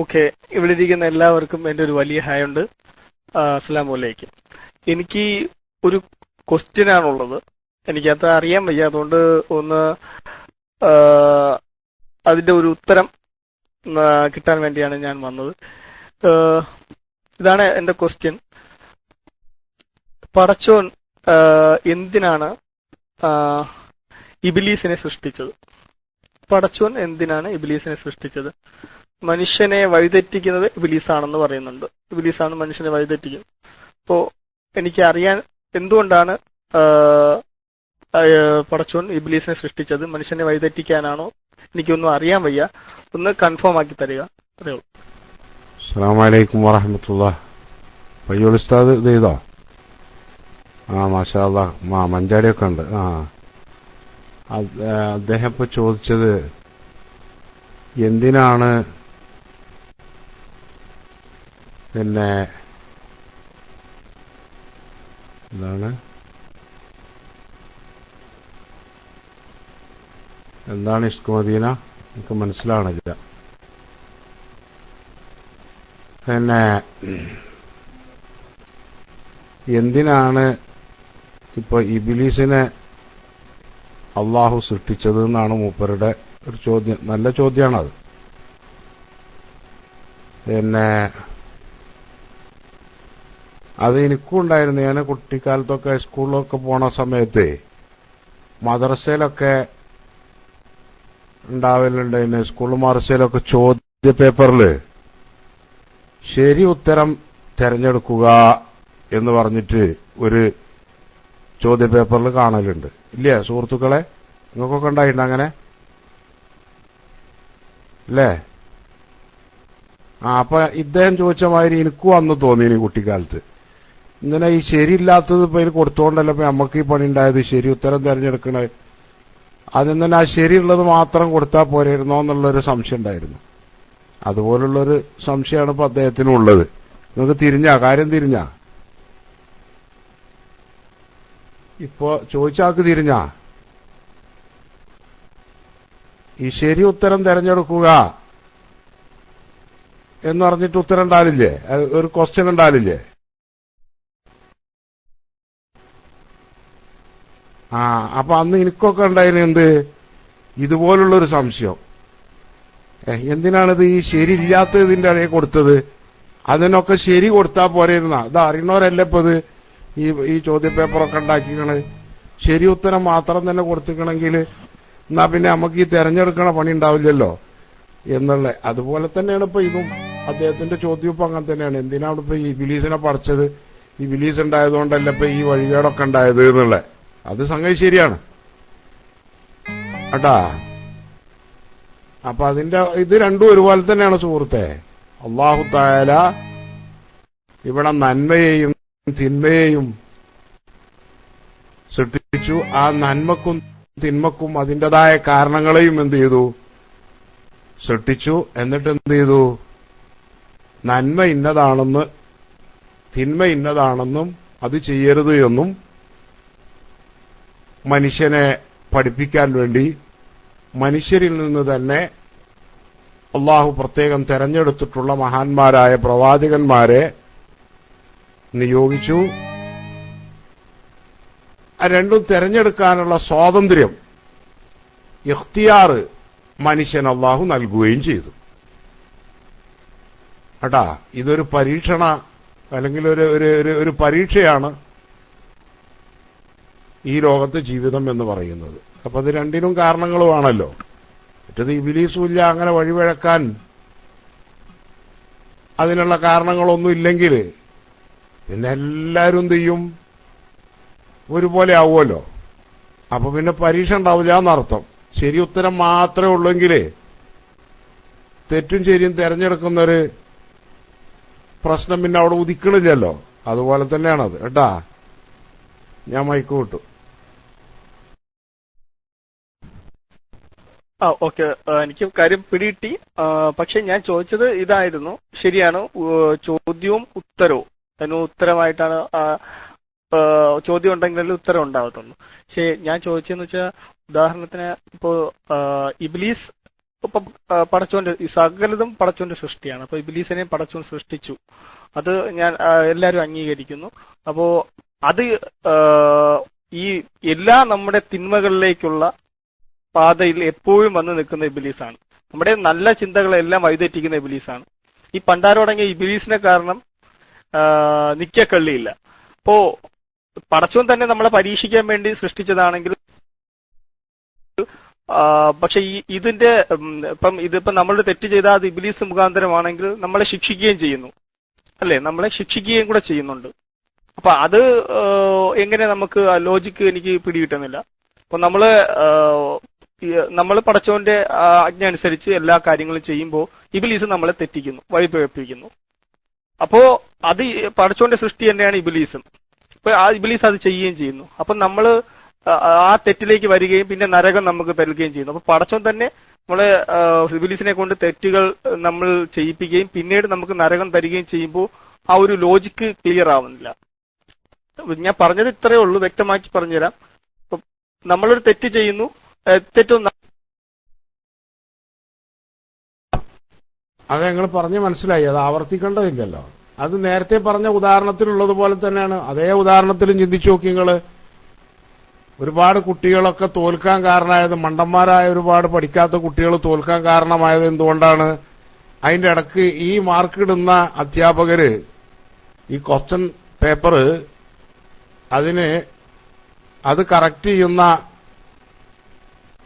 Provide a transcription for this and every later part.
Okay ഇവിടെ ഇരിക്കുന്ന എല്ലാവർക്കും എന്റെ ഒരു വലിയ ഹായ് ഉണ്ട്. അസ്സാം വലൈക്കും എനിക്ക് ഒരു ക്വസ്റ്റ്യൻ ആണുള്ളത്. എനിക്കത് അറിയാൻ വയ്യ അതുകൊണ്ട് ഒന്ന് അതിന്റെ ഒരു ഉത്തരം കിട്ടാൻ വേണ്ടിയാണ് ഞാൻ വന്നത്. ഇതാണ് എന്റെ ക്വസ്റ്റ്യൻ പടച്ചോൻ എന്തിനാണ് ഇബിലീസിനെ സൃഷ്ടിച്ചത്? പടച്ചോൻ എന്തിനാണ് ഇബിലീസിനെ സൃഷ്ടിച്ചത്? മനുഷ്യനെ വഴിതെറ്റിക്കുന്നത് ഇബിലീസാണെന്ന് പറയുന്നുണ്ട്. ഇബിലീസാണ് മനുഷ്യനെ വഴിതെറ്റിക്കുന്നത്. അപ്പോ എനിക്ക് അറിയാൻ എന്തുകൊണ്ടാണ് ആ, ആ, പടച്ചോൻ ഇബിലീസിനെ സൃഷ്ടിച്ചത്? മനുഷ്യനെ വഴിതെറ്റിക്കാനാണോ? എനിക്കൊന്നും അറിയാൻ വയ്യ. ഒന്ന് കൺഫേം ആക്കി തരിക. അറിയുള്ളൂ അസ്സാം വലൈക്കും വറഹമത്തുള്ള ആ മാഷാ അല്ലാ മാ മഞ്ചാടിയൊക്കെ ഉണ്ട്. ആ. ആ, അദ്ദേഹം ഇപ്പൊ ചോദിച്ചത് എന്തിനാണ് പിന്നെ എന്താണ്? എന്താണ് ഇഷ്ക് മദീന? എനിക്ക് മനസ്സിലാവണില്ല. പിന്നെ എന്തിനാണ് ഇപ്പൊ ഇബിലീസിനെ അള്ളാഹു സൃഷ്ടിച്ചത് എന്നാണ് മൂപ്പരുടെ ഒരു ചോദ്യം. നല്ല ചോദ്യമാണത് പിന്നെ അത് എനിക്കും ഉണ്ടായിരുന്നു ഞാൻ കുട്ടിക്കാലത്തൊക്കെ സ്കൂളിലൊക്കെ പോണ സമയത്ത് മദ്രസയിലൊക്കെ ഉണ്ടാവലുണ്ടായിരുന്നു സ്കൂൾ മദ്രസയിലൊക്കെ ചോദ്യ പേപ്പറിൽ ശരി ഉത്തരം തെരഞ്ഞെടുക്കുക എന്ന് പറഞ്ഞിട്ട് ഒരു ചോദ്യ പേപ്പറിൽ കാണലുണ്ട്. ഇല്ലേ സുഹൃത്തുക്കളെ? നിങ്ങൾക്കൊക്കെ ഉണ്ടായിട്ടുണ്ട് അങ്ങനെ? അല്ലേ ആ അപ്പൊ ഇദ്ദേഹം ചോദിച്ച മാതിരി എനിക്കും അന്ന് തോന്നി കുട്ടിക്കാലത്ത്. ഇങ്ങനെ ഈ ശരിയില്ലാത്തത് ഇപ്പൊ ഇതിന് കൊടുത്തോണ്ടല്ലോ ഇപ്പൊ നമുക്ക് ഈ പണി ഉണ്ടായത് ശരി ഉത്തരം തെരഞ്ഞെടുക്കണേ. ആദ്യം തന്നെ ആ ശരിയുള്ളത് മാത്രം കൊടുത്താൽ പോരായിരുന്നോ എന്നുള്ളൊരു സംശയം ഉണ്ടായിരുന്നു അതുപോലുള്ളൊരു സംശയമാണ് ഇപ്പൊ അദ്ദേഹത്തിനും ഉള്ളത്. നിങ്ങൾക്ക് തിരിഞ്ഞാ? കാര്യം തിരിഞ്ഞാ? ഇപ്പോ ചോദിച്ച ആൾക്ക് തിരിഞ്ഞാ? ഈ ശരി ഉത്തരം തെരഞ്ഞെടുക്കുക എന്ന് പറഞ്ഞിട്ട് ഉത്തരം ഉണ്ടാവില്ലേ ഒരു ക്വസ്റ്റ്യൻ ഉണ്ടാവില്ലേ ആ അപ്പൊ അന്ന് എനിക്കൊക്കെ ഉണ്ടായിരുന്നു എന്ത്? ഇതുപോലുള്ള ഒരു സംശയം എന്തിനാണിത് ഈ ശരിയില്ലാത്ത ഇതിന്റെ ഇടയിൽ കൊടുത്തത്? അതിനൊക്കെ ശരി കൊടുത്താൽ പോരായിരുന്ന ഇത് അറിയണവരല്ല ഇപ്പൊ ഇത്? ഈ ഈ ചോദ്യ പേപ്പറൊക്കെ ഉണ്ടാക്കിക്കണ്. ശരി ഉത്തരം മാത്രം തന്നെ കൊടുത്തിക്കണമെങ്കിൽ എന്നാ പിന്നെ നമുക്ക് ഈ തെരഞ്ഞെടുക്കണ പണി ഉണ്ടാവില്ലല്ലോ എന്നുള്ള. അതുപോലെ തന്നെയാണ് ഇപ്പൊ ഇതും. അദ്ദേഹത്തിന്റെ ചോദ്യം ഇപ്പൊ അങ്ങനെ തന്നെയാണ്. എന്തിനാണ് ഇപ്പൊ ഈ ബിലീസിനെ പഠിച്ചത് ഈ ബിലീസ് ഉണ്ടായതുകൊണ്ടല്ല ഇപ്പൊ ഈ വഴികേടൊക്കെ ഉണ്ടായത് എന്നുള്ള. അത് സംഗതി ശരിയാണ്. കേട്ടാ? അപ്പൊ അതിന്റെ ഇത് രണ്ടും ഒരുപോലെ തന്നെയാണ് സുഹൃത്തെ. അള്ളാഹു തായാല ഇവിടെ നന്മയെയും തിന്മയെയും സൃഷ്ടിച്ചു. ആ നന്മക്കും തിന്മക്കും അതിന്റെതായ കാരണങ്ങളെയും എന്ത് ചെയ്തു? സൃഷ്ടിച്ചു. എന്നിട്ട് എന്ത് ചെയ്തു? നന്മ ഇന്നതാണെന്ന് തിന്മ ഇന്നതാണെന്നും അത് ചെയ്യരുത് എന്നും മനുഷ്യനെ പഠിപ്പിക്കാൻ വേണ്ടി മനുഷ്യരിൽ നിന്ന് തന്നെ അള്ളാഹു പ്രത്യേകം തെരഞ്ഞെടുത്തിട്ടുള്ള മഹാന്മാരായ പ്രവാചകന്മാരെ നിയോഗിച്ചു. രണ്ടും തെരഞ്ഞെടുക്കാനുള്ള സ്വാതന്ത്ര്യം ഇഖ്തിയാറ് മനുഷ്യൻ അള്ളാഹു നൽകുകയും ചെയ്തു. കേട്ടാ ഇതൊരു പരീക്ഷണ അല്ലെങ്കിൽ ഒരു ഒരു ഒരു- പരീക്ഷയാണ്. ലോകത്തെ ജീവിതം എന്ന് പറയുന്നത്. അപ്പൊ അത് രണ്ടിനും കാരണങ്ങളുമാണല്ലോ. മറ്റത് ഇബിലീസുമില്ല അങ്ങനെ വഴിവഴക്കാൻ അതിനുള്ള കാരണങ്ങളൊന്നും ഇല്ലെങ്കിൽ പിന്നെ എല്ലാവരും ചെയ്യും? ഒരുപോലെ ആവുമല്ലോ. അപ്പൊ പിന്നെ പരീക്ഷ ഉണ്ടാവില്ല എന്നർത്ഥം. ശരി ഉത്തരം മാത്രമേ ഉള്ളെങ്കിൽ തെറ്റും ശരിയും തെരഞ്ഞെടുക്കുന്നൊരു പ്രശ്നം പിന്നെ അവിടെ ഉദിക്കണില്ലല്ലോ. അതുപോലെ തന്നെയാണത്. കേട്ടാ? ഞാൻ മൈക്ക് വിട്ടു. ആ ഓക്കെ. എനിക്ക് കാര്യം പിടികിട്ടി. പക്ഷെ ഞാൻ ചോദിച്ചത് ഇതായിരുന്നു. ശരിയാണ് ചോദ്യവും ഉത്തരവും. അതിന് ഉത്തരമായിട്ടാണ് ചോദ്യം ഉണ്ടെങ്കിലല്ലേ ഉത്തരം ഉണ്ടാകത്തുള്ളൂ. പക്ഷെ ഞാൻ ചോദിച്ചതെന്ന് വെച്ചാൽ ഉദാഹരണത്തിന് ഇപ്പോ ഇബിലീസ് ഇപ്പം പടച്ചോന്റെ സകലതും പടച്ചോന്റെ സൃഷ്ടിയാണ്. അപ്പൊ ഇബിലീസിനെ പടച്ചോൻ സൃഷ്ടിച്ചു. അത് ഞാൻ എല്ലാവരും അംഗീകരിക്കുന്നു. അപ്പോ അത് ഈ എല്ലാ നമ്മുടെ തിന്മകളിലേക്കുള്ള പാതയിൽ എപ്പോഴും വന്ന് നിൽക്കുന്ന ഇബിലീസാണ്. നമ്മുടെ നല്ല ചിന്തകളെല്ലാം വഴിതെറ്റിക്കുന്ന ഇബിലീസാണ്. ഈ പണ്ടാരോടങ്ങിയ ഇബിലീസിനെ കാരണം നിക്ക നിക്കക്കള്ളിയില്ല അപ്പോ പടച്ചോൻ തന്നെ നമ്മളെ പരീക്ഷിക്കാൻ വേണ്ടി സൃഷ്ടിച്ചതാണെങ്കിൽ പക്ഷെ ഈ ഇതിന്റെ ഇപ്പം ഇതിപ്പം നമ്മൾ തെറ്റ് ചെയ്താൽ അത് ഇബിലീസ് മുഖാന്തരമാണെങ്കിൽ നമ്മളെ ശിക്ഷിക്കുകയും ചെയ്യുന്നു. അല്ലെ? നമ്മളെ ശിക്ഷിക്കുകയും കൂടെ ചെയ്യുന്നുണ്ട്. അപ്പൊ അത് എങ്ങനെ നമുക്ക് ലോജിക്ക് എനിക്ക് പിടികിട്ടുന്നില്ല. അപ്പൊ നമ്മൾ നമ്മൾ പടച്ചോന്റെ ആജ്ഞ അനുസരിച്ച് എല്ലാ കാര്യങ്ങളും ചെയ്യുമ്പോൾ ഇബിലീസ് നമ്മളെ തെറ്റിക്കുന്നു വഴിപിഴപ്പിക്കുന്നു. അപ്പോ അത് പടച്ചോന്റെ സൃഷ്ടി തന്നെയാണ് ഇബിലീസും. അപ്പൊ ആ ഇബിലീസ് അത് ചെയ്യുകയും ചെയ്യുന്നു. അപ്പൊ നമ്മൾ ആ- തെറ്റിലേക്ക് വരികയും പിന്നെ നരകം നമുക്ക് തരുകയും ചെയ്യുന്നു. അപ്പൊ പടച്ചോൻ തന്നെ നമ്മളെ ഇബിലീസിനെ കൊണ്ട് തെറ്റുകൾ നമ്മൾ ചെയ്യിപ്പിക്കുകയും പിന്നീട് നമുക്ക് നരകം തരികയും ചെയ്യുമ്പോൾ ആ ഒരു ലോജിക്ക് ക്ലിയർ ആവുന്നില്ല. ഞാൻ പറഞ്ഞത് ഇത്രയേ ഉള്ളൂ. വ്യക്തമാക്കി പറഞ്ഞുതരാം. നമ്മളൊരു തെറ്റ് ചെയ്യുന്നു. തെറ്റൊന്നും. അത് ഞങ്ങൾ പറഞ്ഞ് മനസ്സിലായി. അത് ആവർത്തിക്കേണ്ടതില്ലല്ലോ. അത് നേരത്തെ പറഞ്ഞ ഉദാഹരണത്തിലുള്ളത് പോലെ തന്നെയാണ്. അതേ ഉദാഹരണത്തിലും ചിന്തിച്ചു നോക്കി നിങ്ങൾ. ഒരുപാട് കുട്ടികളൊക്കെ തോൽക്കാൻ കാരണമായത് മണ്ടന്മാരായ ഒരുപാട് പഠിക്കാത്ത കുട്ടികൾ തോൽക്കാൻ കാരണമായത് എന്തുകൊണ്ടാണ്? അതിന്റെ ഇടയ്ക്ക് ഈ മാർക്കിടുന്ന അധ്യാപകര് ഈ ക്വസ്റ്റ്യൻ പേപ്പർ അതിന് അത് കറക്റ്റ് ചെയ്യുന്ന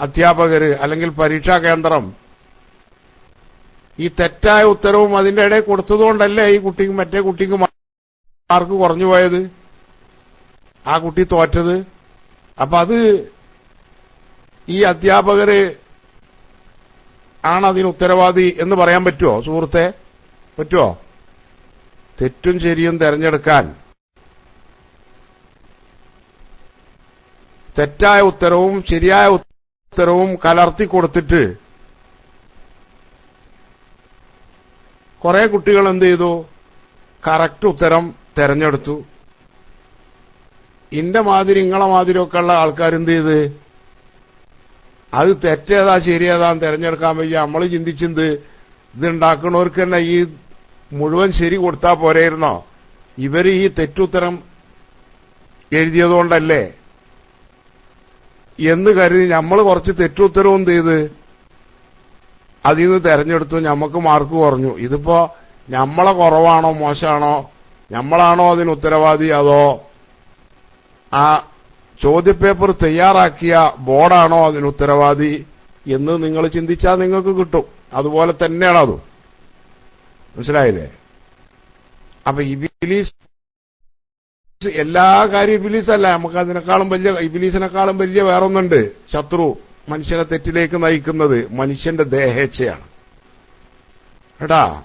അധ്യാപകര് അല്ലെങ്കിൽ പരീക്ഷാ കേന്ദ്രം ഈ തെറ്റായ ഉത്തരവും അതിന്റെ ഇടയിൽ കൊടുത്തതുകൊണ്ടല്ലേ ഈ കുട്ടിക്ക് മറ്റേ കുട്ടിക്ക് മാർക്ക് കുറഞ്ഞു പോയത്? ആ കുട്ടി തോറ്റത്? അപ്പൊ അത് ഈ അധ്യാപകര് ആണ് അതിന് ഉത്തരവാദി എന്ന് പറയാൻ പറ്റുമോ സുഹൃത്തെ? പറ്റുമോ തെറ്റും ശരിയും തെരഞ്ഞെടുക്കാൻ. തെറ്റായ ഉത്തരവും ശരിയായ ഉത്തരവും കലർത്തി കൊടുത്തിട്ട് കുറെ കുട്ടികൾ എന്ത് ചെയ്തു? കറക്റ്റ് ഉത്തരം തെരഞ്ഞെടുത്തു. ഇന്റെ മാതിരി ഇങ്ങളെ മാതിരിയൊക്കെ ഉള്ള ആൾക്കാർ എന്ത് ചെയ്ത്? അത് തെറ്റേതാ ശരിയേതാന്ന് തെരഞ്ഞെടുക്കാൻ വയ്യ. നമ്മൾ ചിന്തിച്ചെന്ത് ഇത് ഉണ്ടാക്കുന്നവർക്ക് തന്നെ ഈ മുഴുവൻ ശരി കൊടുത്താ പോരായിരുന്നോ ഇവർ ഈ തെറ്റുത്തരം എഴുതിയതുകൊണ്ടല്ലേ? എന്ന് കരുതി നമ്മൾ കുറച്ച് തെറ്റുത്തരവും ചെയ്ത് അതിൽ നിന്ന് തെരഞ്ഞെടുത്തു നമുക്ക് മാർക്ക് കുറഞ്ഞു. ഇതിപ്പോ നമ്മളെ കുറവാണോ മോശമാണോ? നമ്മളാണോ അതിന് ഉത്തരവാദി? അതോ ആ ചോദ്യപേപ്പർ തയ്യാറാക്കിയ ബോർഡാണോ അതിന് ഉത്തരവാദി എന്ന് നിങ്ങൾ ചിന്തിച്ചാൽ നിങ്ങൾക്ക് കിട്ടും. അതുപോലെ തന്നെയാണ് അതും. മനസ്സിലായില്ലേ? അപ്പൊ ഇബിലീസ് എല്ലാ കാര്യം ഇബിലീസ് അല്ല. നമുക്ക് അതിനേക്കാളും വലിയ ഇബിലീസിനേക്കാളും വലിയ വേറൊന്നുണ്ട്. ശത്രു മനുഷ്യനെ തെറ്റിലേക്ക് നയിക്കുന്നത് മനുഷ്യന്റെ ദേഹേച്ഛയാണ് എടാ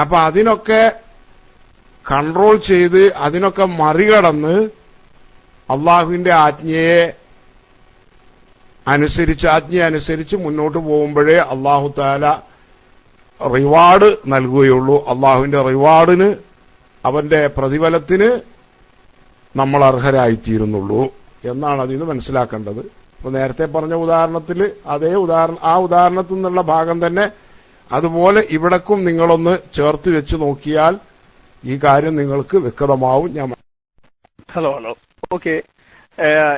അപ്പൊ അതിനൊക്കെ കൺട്രോൾ ചെയ്ത് അതിനൊക്കെ മറികടന്ന് അള്ളാഹുവിന്റെ ആജ്ഞയെ അനുസരിച്ച് ആജ്ഞ അനുസരിച്ച് മുന്നോട്ട് പോകുമ്പോഴേ അള്ളാഹു താല റിവാർഡ് നൽകുകയുള്ളൂ. അള്ളാഹുവിന്റെ റിവാർഡിന് അവന്റെ പ്രതിഫലത്തിന് നമ്മൾ അർഹരായിത്തീരുന്നുള്ളൂ എന്നാണ് അതിൽ മനസ്സിലാക്കേണ്ടത്. ഇപ്പൊ നേരത്തെ പറഞ്ഞ ഉദാഹരണത്തിൽ അതേ ഉദാഹരണം ആ ഉദാഹരണത്തിൽ നിന്നുള്ള ഭാഗം തന്നെ അതുപോലെ ഇവിടക്കും നിങ്ങളൊന്ന് ചേർത്ത് വെച്ച് നോക്കിയാൽ ഈ കാര്യം നിങ്ങൾക്ക് വ്യക്തമാവും. ഞാൻ ഹലോ ഹലോ. ഓക്കെ.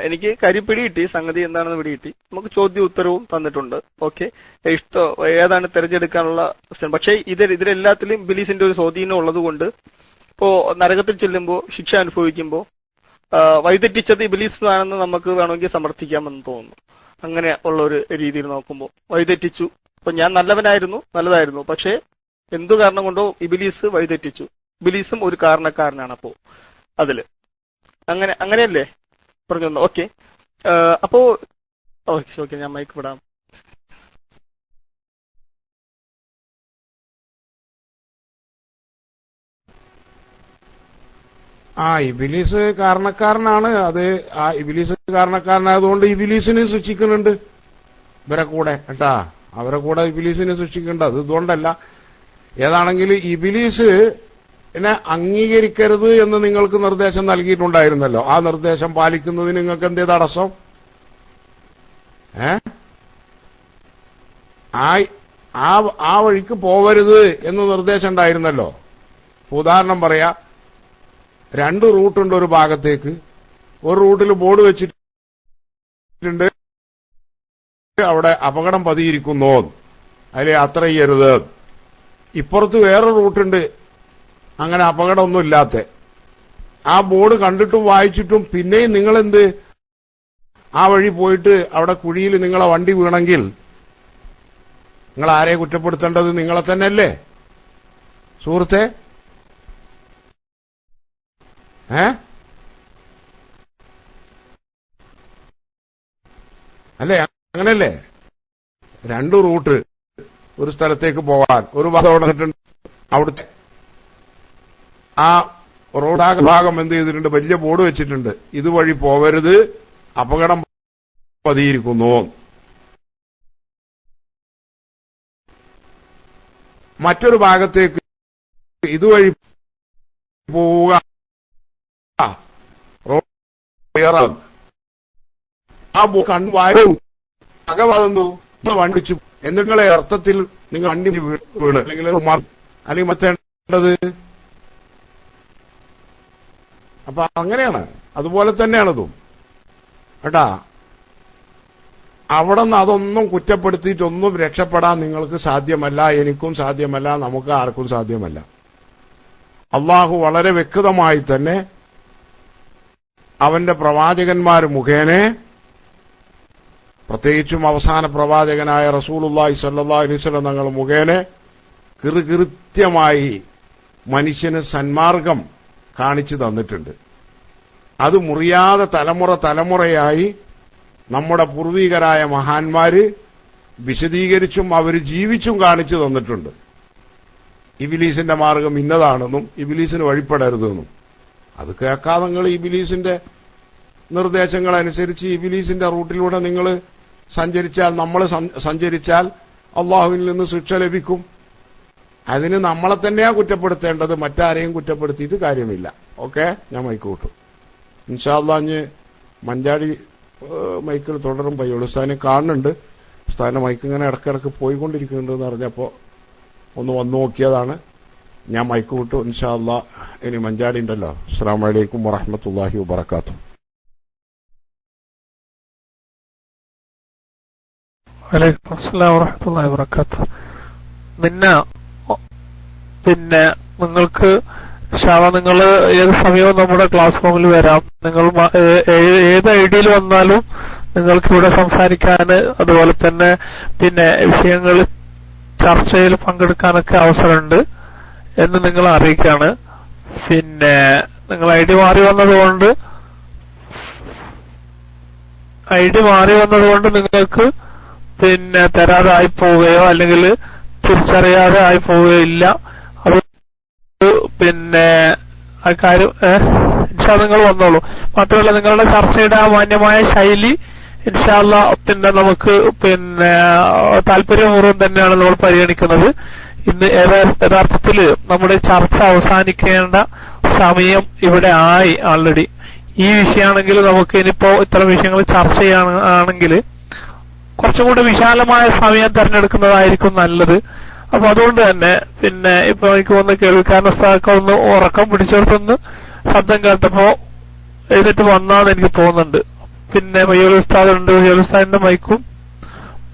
എനിക്ക് കരിപ്പിടി പിടികിട്ടി സംഗതി എന്താണെന്ന് പിടി കിട്ടി നമുക്ക് ചോദ്യ ഉത്തരവും തന്നിട്ടുണ്ട്. ഓക്കെ. ഇഷ്ടം ഏതാണ് തിരഞ്ഞെടുക്കാനുള്ള പക്ഷേ ഇത് ഇതിലെല്ലാത്തിലും ബിലീസിന്റെ ഒരു സ്വാധീനം ഉള്ളത് കൊണ്ട് ഇപ്പോ നരകത്തിൽ ചെല്ലുമ്പോൾ ശിക്ഷ അനുഭവിക്കുമ്പോൾ വഴിതെറ്റിച്ചത് ഇബിലീസ് ആണെന്ന് നമുക്ക് വേണമെങ്കിൽ സമർത്ഥിക്കാമെന്ന് തോന്നുന്നു. അങ്ങനെ ഉള്ള ഒരു രീതിയിൽ നോക്കുമ്പോൾ വഴിതെറ്റിച്ചു. അപ്പൊ ഞാൻ നല്ലവനായിരുന്നു നല്ലതായിരുന്നു. പക്ഷേ എന്തു കാരണം കൊണ്ടോ ഇബിലീസ് വഴിതെറ്റിച്ചു. ഇബിലീസും ഒരു കാരണക്കാരനാണ് അപ്പോ അതിൽ. അങ്ങനെ അങ്ങനെയല്ലേ? പറഞ്ഞു ഓക്കെ. അപ്പോ ഓക്കെ ഓക്കെ ഞാൻ മൈക്ക് വിടാം ആ ഇബിലീസ് കാരണക്കാരനാണ്. അത് ആ ഇബിലീസ് കാരണക്കാരനായതുകൊണ്ട് ഇബിലീസിനെ സൃഷ്ടിക്കുന്നുണ്ട്. ഇവരെ കൂടെ കേട്ടാ? അവരെ കൂടെ ഇബിലീസിനെ സൃഷ്ടിക്കുന്നുണ്ട്. അത് ഇതുകൊണ്ടല്ല. ഏതാണെങ്കിൽ ഇബിലീസ് അംഗീകരിക്കരുത് എന്ന് നിങ്ങൾക്ക് നിർദ്ദേശം നൽകിയിട്ടുണ്ടായിരുന്നല്ലോ. ആ നിർദ്ദേശം പാലിക്കുന്നതിന് നിങ്ങൾക്ക് എന്തേ തടസ്സം? ഏ? ആ വഴിക്ക് പോവരുത് എന്ന് നിർദ്ദേശം ഉണ്ടായിരുന്നല്ലോ. ഉദാഹരണം പറയാ രണ്ട് റൂട്ടുണ്ട് ഒരു ഭാഗത്തേക്ക്. ഒരു റൂട്ടിൽ ബോർഡ് വെച്ചിട്ടുണ്ട്. അവിടെ അപകടം പതിയിരിക്കുന്നു. അതിലെ അത്ര ചെയ്യരുത് ഇപ്പുറത്ത് വേറെ റൂട്ടുണ്ട് അങ്ങനെ അപകടമൊന്നും ഇല്ലാത്ത. ആ ബോർഡ് കണ്ടിട്ടും വായിച്ചിട്ടും പിന്നെയും നിങ്ങളെന്ത്? ആ വഴി പോയിട്ട് അവിടെ കുഴിയിൽ നിങ്ങളെ വണ്ടി വീണെങ്കിൽ നിങ്ങൾ ആരെ കുറ്റപ്പെടുത്തേണ്ടത് നിങ്ങളെ തന്നെയല്ലേ? സുഹൃത്തെ ഏ? അല്ലേ അങ്ങനല്ലേ? രണ്ട് റൂട്ട്. ഒരു സ്ഥലത്തേക്ക് പോവാൻ. ഒരു ഭാഗം അവിടെ അവിടുത്തെ. ആ റോഡാക ഭാഗം എന്ത് ചെയ്തിട്ടുണ്ട്? വലിയ ബോർഡ് വെച്ചിട്ടുണ്ട്. ഇതുവഴി പോവരുത്. അപകടം പതിയിരിക്കുന്നു. മറ്റൊരു ഭാഗത്തേക്ക് ഇതുവഴി പോവുക. റോഡ് ക്ലിയറാണ്. ആ കണ്ണു വായും അകവാതെന്തോ വണ്ടി വെച്ചു അർത്ഥത്തിൽ നിങ്ങൾ വണ്ടി വീണ്. അല്ലെങ്കിൽ അല്ലെങ്കിൽ മറ്റേണ്ടത്. അപ്പൊ അങ്ങനെയാണ്. അതുപോലെ തന്നെയാണതും. കേട്ടാ? അവിടെ നിന്ന് അതൊന്നും കുറ്റപ്പെടുത്തിയിട്ടൊന്നും രക്ഷപ്പെടാൻ നിങ്ങൾക്ക് സാധ്യമല്ല. എനിക്കും സാധ്യമല്ല. നമുക്ക് ആർക്കും സാധ്യമല്ല. അള്ളാഹു വളരെ വ്യക്തമായി തന്നെ അവന്റെ പ്രവാചകന്മാർ മുഖേന പ്രത്യേകിച്ചും അവസാന പ്രവാചകനായ സ്വല്ലല്ലാഹു അലൈഹി വസല്ലം തങ്ങൾ മുഖേന കൃത്യമായി മനുഷ്യന് സന്മാർഗം കാണിച്ചു തന്നിട്ടുണ്ട്. അത് മുറിയാതെ തലമുറ തലമുറയായി നമ്മുടെ പൂർവികരായ മഹാന്മാര് വിശദീകരിച്ചും അവർ ജീവിച്ചും കാണിച്ചു തന്നിട്ടുണ്ട്. ഇബിലീസിന്റെ മാർഗം ഇന്നതാണെന്നും ഇബിലീസിന് വഴിപ്പെടരുതെന്നും. അത് കേൾക്കാതെ നിങ്ങൾ ഇബിലീസിന്റെ നിർദ്ദേശങ്ങൾ അനുസരിച്ച് ഇബിലീസിന്റെ റൂട്ടിലൂടെ നിങ്ങൾ സഞ്ചരിച്ചാൽ നമ്മൾ സഞ്ചരിച്ചാൽ അള്ളാഹുവിൽ നിന്ന് ശിക്ഷ ലഭിക്കും. അതിന് നമ്മളെ തന്നെയാ കുറ്റപ്പെടുത്തേണ്ടത് മറ്റാരെയും കുറ്റപ്പെടുത്തിയിട്ട് കാര്യമില്ല. ഓക്കെ? ഞാൻ മൈക്ക് കൂട്ടും ഇൻഷാല്ലാ അഞ്ഞ് മഞ്ചാടി മൈക്കിൽ തുടരും. പയ്യോളൂ ഉസ്താദിനെ കാണുന്നുണ്ട്. ഉസ്താദിന്റെ മൈക്ക് ഇങ്ങനെ ഇടക്കിടക്ക് പോയിക്കൊണ്ടിരിക്കുന്നുണ്ടെന്ന് പറഞ്ഞപ്പോൾ ഒന്ന് വന്നു നോക്കിയതാണ്. ഞാൻ വിട്ടു. ഇൻഷാല്ലാ ഇനി മഞ്ചാടി ഉണ്ടല്ലോ. അസ്സാം വലൈക്കും വറഹമത്തല്ലാഹി വബർക്കാത്തു വലൈക്കും പിന്നെ പിന്നെ നിങ്ങൾക്ക് ഷാവ നിങ്ങൾ ഏത് സമയവും നമ്മുടെ ക്ലാസ് റൂമിൽ വരാം. നിങ്ങൾ ഏത് ഐഡിയയിൽ വന്നാലും നിങ്ങൾക്ക് ഇവിടെ സംസാരിക്കാൻ അതുപോലെ തന്നെ പിന്നെ വിഷയങ്ങൾ ചർച്ചയിൽ പങ്കെടുക്കാനൊക്കെ അവസരമുണ്ട്. എന്ന് നിങ്ങൾ അറിയിക്കാണ് പിന്നെ നിങ്ങൾ ഐ ഡി മാറി വന്നതുകൊണ്ട് ഐ ഡി മാറി വന്നതുകൊണ്ട് നിങ്ങൾക്ക് പിന്നെ തരാതായി പോവുകയോ അല്ലെങ്കിൽ തിരിച്ചറിയാതെ ആയി പോവുകയോ ഇല്ല. അത് പിന്നെ ആ കാര്യം നിങ്ങൾ വന്നോളൂ. മാത്രമല്ല നിങ്ങളുടെ ചർച്ചയുടെ ആ മാന്യമായ ശൈലി ഇൻഷാല്ല പിന്നെ നമുക്ക് പിന്നെ താല്പര്യപൂർവം തന്നെയാണ് നമ്മൾ പരിഗണിക്കുന്നത്. ഇന്ന് യഥാർത്ഥത്തിൽ നമ്മുടെ ചർച്ച അവസാനിക്കേണ്ട സമയം ഇവിടെ ആയി ആൾറെഡി ഈ വിഷയമാണെങ്കിൽ നമുക്ക് ഇനിയിപ്പോ ഇത്തരം വിഷയങ്ങൾ ചർച്ച ചെയ്യുകയാണെങ്കിൽ കുറച്ചും കൂടി വിശാലമായ സമയം തിരഞ്ഞെടുക്കുന്നതായിരിക്കും നല്ലത്. അപ്പൊ അതുകൊണ്ട് തന്നെ പിന്നെ ഇപ്പൊ എനിക്ക് വന്ന് കേൾക്കാൻ ഒന്ന് ഉറക്കം പിടിച്ചെടുത്തൊന്ന് ശബ്ദം കേട്ടപ്പോ എഴുന്നേറ്റ് വന്നാന്ന് എനിക്ക് തോന്നുന്നുണ്ട്. പിന്നെ മയ്യൂൽ ഉസ്താദുണ്ട്. മൈക്കും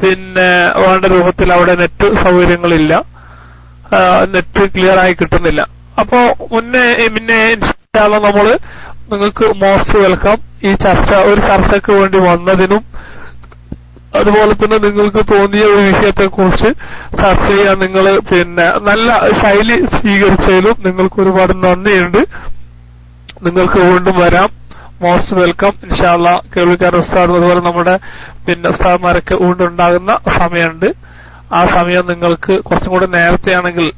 പിന്നെ വേണ്ട രൂപത്തിൽ അവിടെ നെറ്റ് സൗകര്യങ്ങളില്ല. നെറ്റ് ക്ലിയർ ആയി കിട്ടുന്നില്ല. അപ്പോ മുന്നേ പിന്നെ ഇൻസ്റ്റാളോ നമ്മൾ നിങ്ങൾക്ക് മോസ്റ്റ് വെൽക്കം ഈ ചർച്ച ഒരു ചർച്ചയ്ക്ക് വേണ്ടി വന്നതിനും അതുപോലെ തന്നെ നിങ്ങൾക്ക് തോന്നിയ ഒരു വിഷയത്തെ കുറിച്ച് ചർച്ച ചെയ്യാൻ നിങ്ങൾ പിന്നെ നല്ല ശൈലി സ്വീകരിച്ചതിലും നിങ്ങൾക്ക് ഒരുപാട് നന്ദിയുണ്ട്. നിങ്ങൾക്ക് വീണ്ടും വരാം. മോസ്റ്റ് വെൽക്കം ഇൻഷാല്ല കേൾവിക്കാർ ഉസ്താദ് അതുപോലെ നമ്മുടെ പിന്നെ ഉസ്താദ്മാരൊക്കെ വീണ്ടും ഉണ്ടാകുന്ന സമയമുണ്ട്. ആ സമയം നിങ്ങൾക്ക് കുറച്ചും കൂടെ നേരത്തെയാണെങ്കിൽ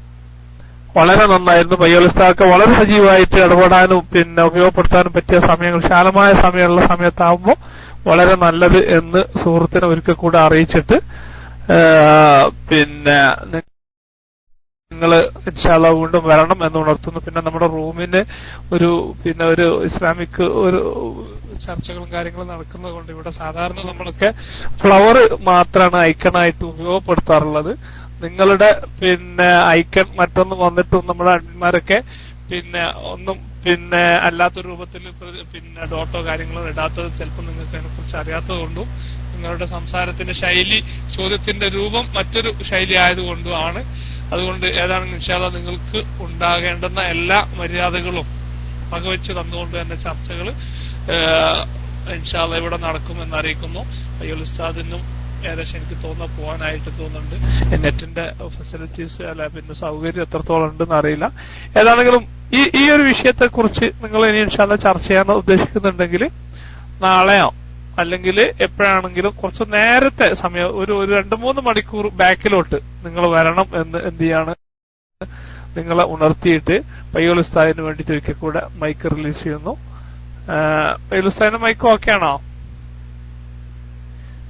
വളരെ നന്നായിരുന്നു. പയ്യോൽ ഉസ്താദൊക്കെ വളരെ സജീവമായിട്ട് ഇടപെടാനും പിന്നെ ഉപയോഗപ്പെടുത്താനും പറ്റിയ സമയങ്ങൾ വിശാലമായ സമയമുള്ള സമയത്താകുമ്പോൾ വളരെ നല്ലത് എന്ന് സുഹൃത്തിനെ ഒരിക്കൽ കൂടെ അറിയിച്ചിട്ട് പിന്നെ നിങ്ങൾ ഇൻഷാല്ല വീണ്ടും വരണം എന്ന് ഉണർത്തുന്നു. പിന്നെ നമ്മുടെ റൂമിന് ഒരു പിന്നെ ഒരു ഇസ്ലാമിക് ഒരു ചർച്ചകളും കാര്യങ്ങളും നടക്കുന്നത് കൊണ്ട് ഇവിടെ സാധാരണ നമ്മളൊക്കെ ഫ്ലവർ മാത്രമാണ് ഐക്കണായിട്ട് ഉപയോഗപ്പെടുത്താറുള്ളത്. നിങ്ങളുടെ പിന്നെ ഐക്കൺ മറ്റൊന്ന് വന്നിട്ടും നമ്മുടെ അഡ്മിന്മാരൊക്കെ പിന്നെ ഒന്നും പിന്നെ അല്ലാത്ത രൂപത്തിൽ പിന്നെ ഡോട്ടോ കാര്യങ്ങളോ ഇടാത്തത് ചിലപ്പോൾ നിങ്ങൾക്ക് അതിനെക്കുറിച്ച് അറിയാത്തത് കൊണ്ടും നിങ്ങളുടെ സംസാരത്തിന്റെ ശൈലി ചോദ്യത്തിന്റെ രൂപം മറ്റൊരു ശൈലി ആയതുകൊണ്ടും ആണ്. അതുകൊണ്ട് ഏതാണെങ്കിലും ഇൻഷാല്ല നിങ്ങൾക്ക് ഉണ്ടാകേണ്ടുന്ന എല്ലാ മര്യാദകളും വകവെച്ച് തന്നുകൊണ്ട് തന്നെ ചർച്ചകൾ ഇൻഷാല്ല ഇവിടെ നടക്കുമെന്ന് അറിയിക്കുന്നു. അയ്യോൽ ഉസ്താദിനും ഏകദേശം എനിക്ക് തോന്നുന്ന പോകാനായിട്ട് തോന്നുന്നുണ്ട്. നെറ്റിന്റെ ഫെസിലിറ്റീസ് അല്ല പിന്നെ സൗകര്യം എത്രത്തോളം ഉണ്ടെന്ന് അറിയില്ല. ഏതാണെങ്കിലും ഈ ഈ ഒരു വിഷയത്തെ കുറിച്ച് നിങ്ങൾ ഇനി ഇൻഷാല്ല ചർച്ച ചെയ്യാൻ ഉദ്ദേശിക്കുന്നുണ്ടെങ്കിൽ നാളെയോ അല്ലെങ്കിൽ എപ്പോഴാണെങ്കിലും കുറച്ച് നേരത്തെ സമയം ഒരു ഒരു രണ്ട് മൂന്ന് മണിക്കൂർ ബാക്കിലോട്ട് നിങ്ങൾ വരണം എന്ന് എന്ത് ചെയ്യാണ് നിങ്ങളെ ഉണർത്തിയിട്ട് പയ്യോളിസ്ഥാനു വേണ്ടി ഒരിക്കൽ കൂടെ മൈക്ക് റിലീസ് ചെയ്യുന്നു. ഉസ്താദിന്റെ മൈക്ക് ഓക്കെ ആണോ?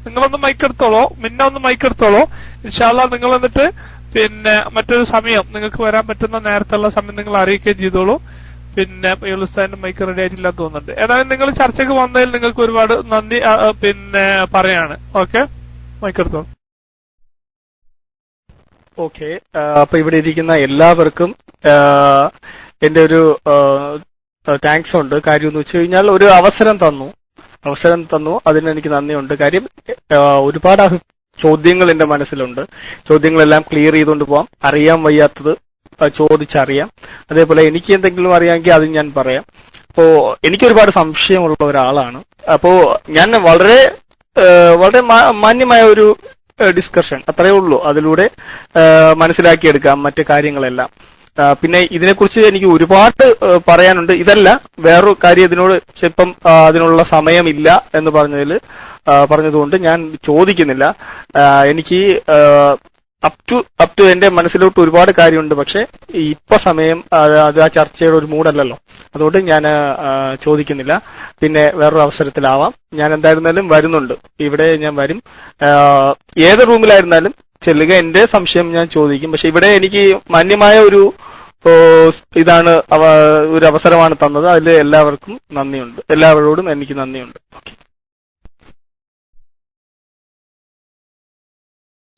നിങ്ങളൊന്ന് മൈക്ക് എടുത്തോളൂ. മിന്ന ഒന്ന് മൈക്ക് എടുത്തോളൂ. ഇൻഷാല്ല നിങ്ങൾ എന്നിട്ട് പിന്നെ മറ്റൊരു സമയം നിങ്ങൾക്ക് വരാൻ പറ്റുന്ന നേരത്തുള്ള സമയം നിങ്ങൾ അറിയിക്കുകയും ചെയ്തോളൂ. പിന്നെ യുലുസ്ഥാന്റെ മൈക്ക് റെഡി ആയിട്ടില്ല തോന്നുന്നുണ്ട്. ഏതായാലും നിങ്ങൾ ചർച്ചയ്ക്ക് വന്നതിൽ നിങ്ങൾക്ക് ഒരുപാട് നന്ദി. പിന്നെ പറയാണ്. ഓക്കെ മൈക്ക് എടുത്തോളൂ. ഓക്കെ അപ്പൊ ഇവിടെ ഇരിക്കുന്ന എല്ലാവർക്കും എന്റെ ഒരു താങ്ക്സ് ഉണ്ട്. കാര്യം എന്ന് വെച്ച് കഴിഞ്ഞാൽ ഒരു അവസരം തന്നു. അവസരം തന്നു. അതിന് എനിക്ക് നന്ദിയുണ്ട്. കാര്യം ഒരുപാട് ചോദ്യങ്ങൾ എന്റെ മനസ്സിലുണ്ട്. ചോദ്യങ്ങളെല്ലാം ക്ലിയർ ചെയ്തുകൊണ്ട് പോവാം. അറിയാൻ വയ്യാത്തത് ചോദിച്ചറിയാം. അതേപോലെ എനിക്ക് എന്തെങ്കിലും അറിയാമെങ്കിൽ അത് ഞാൻ പറയാം. അപ്പോ എനിക്ക് ഒരുപാട് സംശയമുള്ള ഒരാളാണ്. അപ്പോ ഞാൻ വളരെ വളരെ മാന്യമായ ഒരു ഡിസ്കഷൻ അത്രയേ ഉള്ളൂ. അതിലൂടെ മനസ്സിലാക്കിയെടുക്കാം മറ്റു കാര്യങ്ങളെല്ലാം. പിന്നെ ഇതിനെക്കുറിച്ച് എനിക്ക് ഒരുപാട് പറയാനുണ്ട്. ഇതല്ല വേറൊരു കാര്യം ഇതിനോട് ഇപ്പം അതിനുള്ള സമയമില്ല എന്ന് പറഞ്ഞതിൽ പറഞ്ഞതുകൊണ്ട് ഞാൻ ചോദിക്കുന്നില്ല. എനിക്ക് അപ് ടു അപ് ടു എന്റെ മനസ്സിലോട്ട് ഒരുപാട് കാര്യമുണ്ട്. പക്ഷെ ഇപ്പൊ സമയം അത് ആ ചർച്ചയുടെ ഒരു മൂടല്ലല്ലോ. അതുകൊണ്ട് ഞാൻ ചോദിക്കുന്നില്ല. പിന്നെ വേറൊരു അവസരത്തിലാവാം. ഞാൻ എന്തായിരുന്നാലും വരുന്നുണ്ട്. ഇവിടെ ഞാൻ വരും. ഏത് റൂമിലായിരുന്നാലും ചെല്ലുക. എന്റെ സംശയം ഞാൻ ചോദിക്കും. പക്ഷെ ഇവിടെ എനിക്ക് മാന്യമായ ഒരു ഇതാണ് ഒരു അവസരമാണ് തന്നത്. അതിൽ എല്ലാവർക്കും നന്ദിയുണ്ട്. എല്ലാവരോടും എനിക്ക് നന്ദിയുണ്ട്. ഓക്കെ.